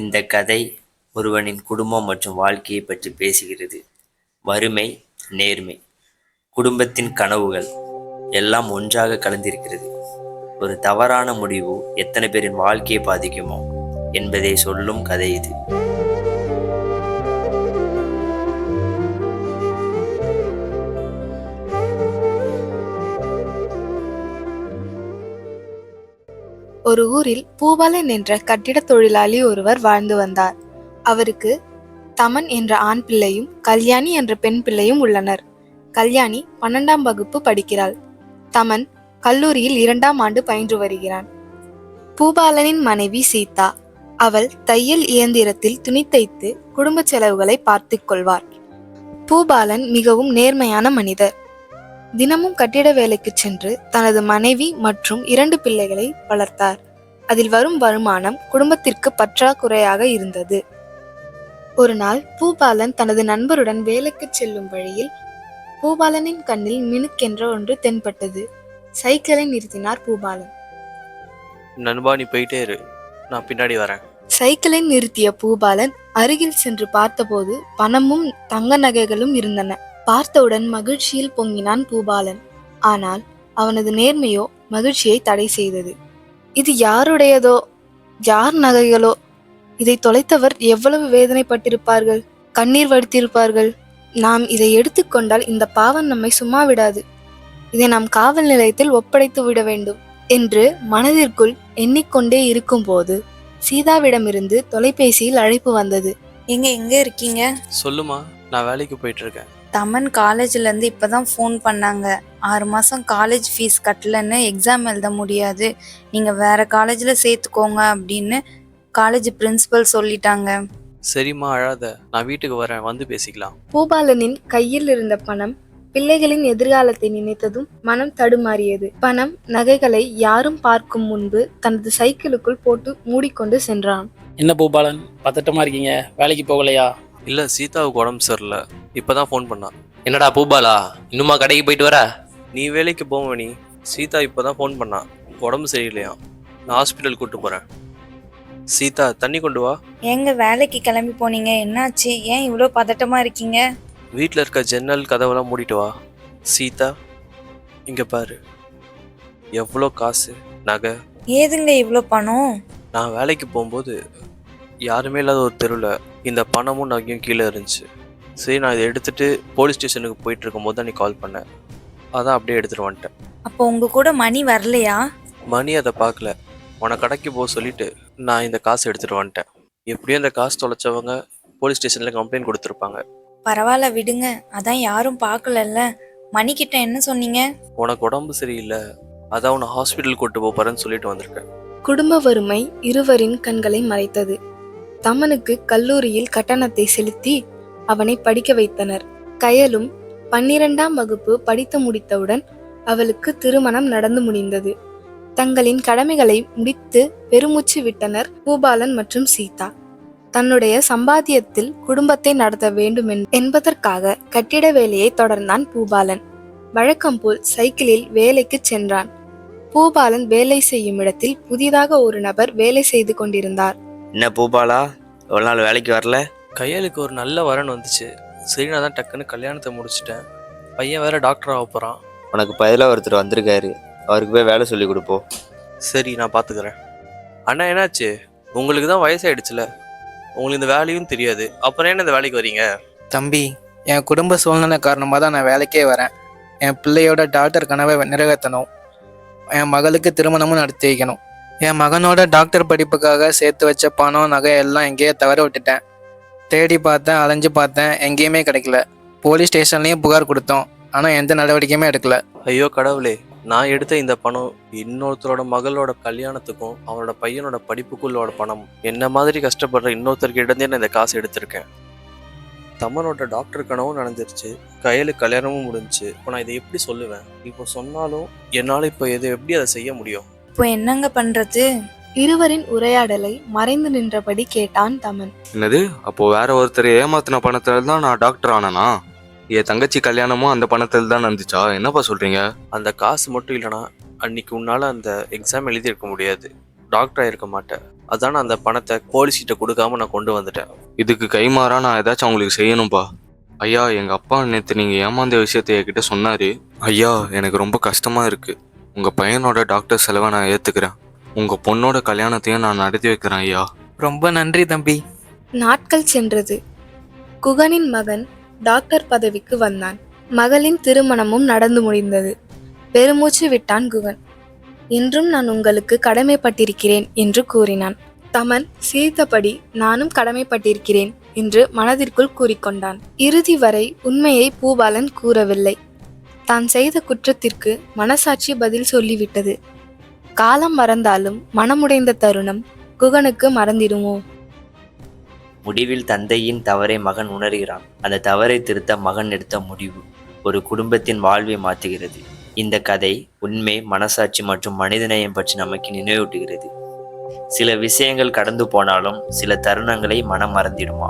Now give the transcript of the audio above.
இந்த கதை ஒருவனின் குடும்பம் மற்றும் வாழ்க்கையை பற்றி பேசுகிறது. வறுமை நேர்மை குடும்பத்தின் கனவுகள் எல்லாம் ஒன்றாக கலந்திருக்கிறது. ஒரு தவறான முடிவு எத்தனை பேரின் வாழ்க்கையை பாதிக்குமோ என்பதை சொல்லும் கதை இது. ஒரு ஊரில் பூபாலன் என்ற கட்டிட தொழிலாளி ஒருவர் வாழ்ந்து வந்தார். அவருக்கு தமன் என்ற ஆண் பிள்ளையும் கல்யாணி என்ற பெண் பிள்ளையும் உள்ளனர். கல்யாணி பன்னெண்டாம் வகுப்பு படிக்கிறாள். தமன் கல்லூரியில் இரண்டாம் ஆண்டு பயின்று வருகிறான். பூபாலனின் மனைவி சீதா அவள் தையல் இயந்திரத்தில் துணி தைத்து குடும்ப செலவுகளை பார்த்து கொள்வார் பூபாலன் மிகவும் நேர்மையான மனிதர். தினமும் கட்டிட வேலைக்கு சென்று தனது மனைவி மற்றும் இரண்டு பிள்ளைகளை வளர்த்தார். அதில் வரும் வருமானம் குடும்பத்திற்கு பற்றாக்குறையாக இருந்தது. ஒரு நாள் பூபாலன் தனது நண்பருடன் வேலைக்கு செல்லும் வழியில் பூபாலனின் கண்ணில் மினுக்கென்ற ஒன்று தென்பட்டது. சைக்கிளை நிறுத்தினார் பூபாலன். நண்பா நீ போயிட்டே இரு. நான் பின்னாடி வரேன். சைக்கிளை நிறுத்திய பூபாலன் அருகில் சென்று பார்த்தபோது பணமும் தங்க நகைகளும் இருந்தன. பார்த்தவுடன் மகிழ்ச்சியில் பொங்கினான் பூபாலன். ஆனால் அவனது நேர்மையோ மகிழ்ச்சியை தடை செய்தது. இது யாருடையதோ? யார் நகைகளோ? இதை தொலைத்தவர் எவ்வளவு வேதனைப்பட்டிருப்பார்கள்? கண்ணீர் வடித்திருப்பார்கள். நாம் இதை எடுத்துக்கொண்டால் இந்த பாவம் நம்மை சும்மா விடாது. இதை நாம் காவல் நிலையத்தில் ஒப்படைத்து விட வேண்டும் என்று மனதிற்குள் எண்ணிக்கொண்டே இருக்கும்போது சீதாவிடமிருந்து தொலைபேசியில் அழைப்பு வந்தது. எங்க எங்க இருக்கீங்க? சொல்லுமா நான் வேலைக்கு போயிட்டு இருக்கேன். தமன் காலேஜ்ல இருந்து இப்பதான் ஃபோன் பண்ணாங்க. ஆறு மாசம் காலேஜ் ஃபீஸ் கட்டலன்னு எக்ஸாம் எழுத முடியாது. நீங்க வேற காலேஜ்ல சேர்த்துக்கோங்க அப்படின்னு காலேஜ் பிரின்சிபல் சொல்லிட்டாங்க. சரிம்மா அழாத. நான் வீட்டுக்கு வரேன். வந்து பேசிக்கலாம். பூபாலனின் கையில் இருந்த பணம் பிள்ளைகளின் எதிர்காலத்தை நினைத்ததும் மனம் தடுமாறியது. பணம் நகைகளை யாரும் பார்க்கும் முன்பு தனது சைக்கிளுக்குள் போட்டு மூடிக்கொண்டு சென்றான். என்ன பூபாலன்? பதட்டமா இருக்கீங்க. வேலைக்கு போகலையா? இல்ல சீதாவுக்கு உடம்பு சரியில்லை. இப்பதான் ஃபோன் பண்ணா. என்னடா பூபாலா? இன்னுமா கடைக்கு போயிட்டு வர? நீ வேலைக்கு போவ நீ சீதா இப்பதான் ஃபோன் பண்ணா. உடம்பு சரியில்லையா? நான் ஹாஸ்பிட்டல் கூட்டு போறேன். சீதா தண்ணி கொண்டு வா. ஏங்க வேலைக்கு கிளம்பி போனீங்க. என்னாச்சு? ஏன் இவ்வளோ பதட்டமா இருக்கீங்க? வீட்டில் இருக்க ஜன்னல் கதவெல்லாம் மூடிட்டு வா. சீதா இங்க பாரு. எவ்வளோ காசு நகை. ஏதுங்க இவ்வளோ பணம்? நான் வேலைக்கு போகும்போது யாருமே இல்லாத ஒரு தெருவில் இந்த பணமும் நகையும் கீழே இருந்துச்சு. சரி நான் இதை எடுத்துட்டு போலீஸ் ஸ்டேஷனுக்கு போயிட்டு இருக்கும்போது தான் நீ கால் பண்ண. அதான் அப்படியே எடுத்துட்டு வந்துட்டேன். அப்போ உங்க கூட மணி வரலையா? மணி அதை பார்க்கல. உன கடைக்கு போக சொல்லிட்டு நான் இந்த காசு எடுத்துட்டு வந்துட்டேன். எப்படியும் இந்த காசு தொலைச்சவங்க போலீஸ் ஸ்டேஷனில் கம்ப்ளைண்ட் கொடுத்துருப்பாங்க. பரவாயில்ல விடுங்க. அதான் யாரும் பார்க்கலல்ல. மணிக்கிட்ட என்ன சொன்னீங்க? உனக்கு உடம்பு சரியில்லை. அதான் உன்னை ஹாஸ்பிட்டல் கூட்டு போறேன்னு சொல்லிட்டு வந்திருக்கேன். குடும்ப வறுமை இருவரின் கண்களை மறைத்தது. தமனுக்கு கல்லூரியில் கட்டணத்தை செலுத்தி அவனை படிக்க வைத்தனர். கயலும் பன்னிரெண்டாம் வகுப்பு படித்து முடித்தவுடன் அவளுக்கு திருமணம் நடந்து முடிந்தது. தங்களின் கடமைகளை முடித்து பெருமூச்சு விட்டனர் பூபாலன் மற்றும் சீதா. தன்னுடைய சம்பாத்தியத்தில் குடும்பத்தை நடத்த வேண்டும் என்பதற்காக கட்டிட வேலையை தொடர்ந்தான் பூபாலன். வழக்கம் போல் சைக்கிளில் வேலைக்கு சென்றான். பூபாலன் வேலை செய்யும் இடத்தில் புதிதாக ஒரு நபர் வேலை செய்து கொண்டிருந்தார். என்ன பூபாலா எவ்வளோ நாள் வேலைக்கு வரல? கையலுக்கு ஒரு நல்ல வரன் வந்துச்சு. சரி நான் தான் டக்குன்னு கல்யாணத்தை முடிச்சிட்டேன். பையன் வேற டாக்டர் ஆக போகிறான் உனக்கு பதிலாக ஒருத்தர் வந்திருக்காரு. அவருக்கு போய் வேலை சொல்லி கொடுப்போம் சரி நான் பார்த்துக்கிறேன் அண்ணா என்னாச்சு? உங்களுக்கு தான் வயசாயிடுச்சுல? உங்களுக்கு இந்த வேலையும் தெரியாது. அப்புறம் என்ன இந்த வேலைக்கு வரீங்க? தம்பி என் குடும்ப சூழ்நிலை காரணமாக தான் நான் வேலைக்கே வரேன். என் பிள்ளையோட டாக்டர் கனவை நிறைவேற்றணும் என் மகளுக்கு திருமணமும் நடத்தி வைக்கணும். என் மகனோட டாக்டர் படிப்புக்காக சேர்த்து வச்ச பணம் நகை எல்லாம் எங்கேயோ தவற விட்டுட்டேன். தேடி பார்த்தேன் அலைஞ்சு பார்த்தேன் எங்கேயுமே கிடைக்கல. போலீஸ் ஸ்டேஷன்லேயும் புகார் கொடுத்தோம். ஆனால் எந்த நடவடிக்கையுமே எடுக்கல. ஐயோ கடவுளே நான் எடுத்த இந்த பணம் இன்னொருத்தரோட மகளோட கல்யாணத்துக்கும் அவனோட பையனோட படிப்புக்குள்ளோட பணம். என்ன மாதிரி கஷ்டப்படுற இன்னொருத்தருக்கு இடந்தே நான் இந்த காசு எடுத்திருக்கேன். தமனோட டாக்டர் கனவும் நடந்துருச்சு. கையில் கல்யாணமும் முடிஞ்சுச்சு இப்போ நான் இதை எப்படி சொல்லுவேன்? இப்போ சொன்னாலும் என்னால் இப்போ இதை எப்படி அதை செய்ய முடியும்? இப்போ என்னங்க பண்றது? இருவரின் உரையாடலை மறைந்து நின்றபடி கேட்டான் தமன். என்னது? அப்போ வேற ஒருத்தர் ஏமாத்தின பணத்துல தான் நான் டாக்டர் ஆனனா? என் தங்கச்சி கல்யாணமும் அந்த பணத்துல தான் நடந்துச்சா? என்னப்பா சொல்றீங்க? அந்த காசு மட்டும் இல்லைனா அன்னைக்கு உன்னால் அந்த எக்ஸாம் எழுதியிருக்க முடியாது. டாக்டர் ஆயிருக்க மாட்டேன். அதான் நான் அந்த பணத்தை போலீஸ்கிட்ட கொடுக்காம நான் கொண்டு வந்துட்டேன். இதுக்கு கைமாறா நான் ஏதாச்சும் அவங்களுக்கு செய்யணும்ப்பா ஐயா எங்க அப்பா நேற்று நீங்க ஏமாந்த விஷயத்த என்கிட்ட சொன்னாரு. ஐயா எனக்கு ரொம்ப கஷ்டமா இருக்கு. உங்க பையனோட டாக்டர் செலவை நான் ஏத்துக்கிறேன். உங்க பொண்ணோட கல்யாணத்தையும் நான் நடத்தி வைக்கிறேன் ஐயா. ரொம்ப நன்றி தம்பி. நாட்கள் சென்றது. குகனின் மகன் டாக்டர் பதவிக்கு வந்தான். மகளின் திருமணமும் நடந்து முடிந்தது. பெருமூச்சு விட்டான் குகன். இன்றும் நான் உங்களுக்கு கடமைப்பட்டிருக்கிறேன் என்று கூறினான். தமன் சிரித்தபடி நானும் கடமைப்பட்டிருக்கிறேன் என்று மனதிற்குள் கூறிக்கொண்டான். இறுதி வரை உண்மையை பூபாலன் கூறவில்லை. தான் செய்த குற்றத்திற்கு மனசாட்சி பதில் சொல்லிவிட்டது. காலம் மறந்தாலும் மனமுடைந்த தருணம் குகனுக்கு மறந்திடுமோ? முடிவில் தந்தையின் தவறை மகன் உணர்கிறான். அந்த தவறை திருத்த மகன் எடுத்த முடிவு ஒரு குடும்பத்தின் வாழ்வை மாற்றுகிறது. இந்த கதை உண்மை மனசாட்சி மற்றும் மனிதநேயம் பற்றி நமக்கு நினைவூட்டுகிறது. சில விஷயங்கள் கடந்து போனாலும் சில தருணங்களை மனம் மறந்திடுமா?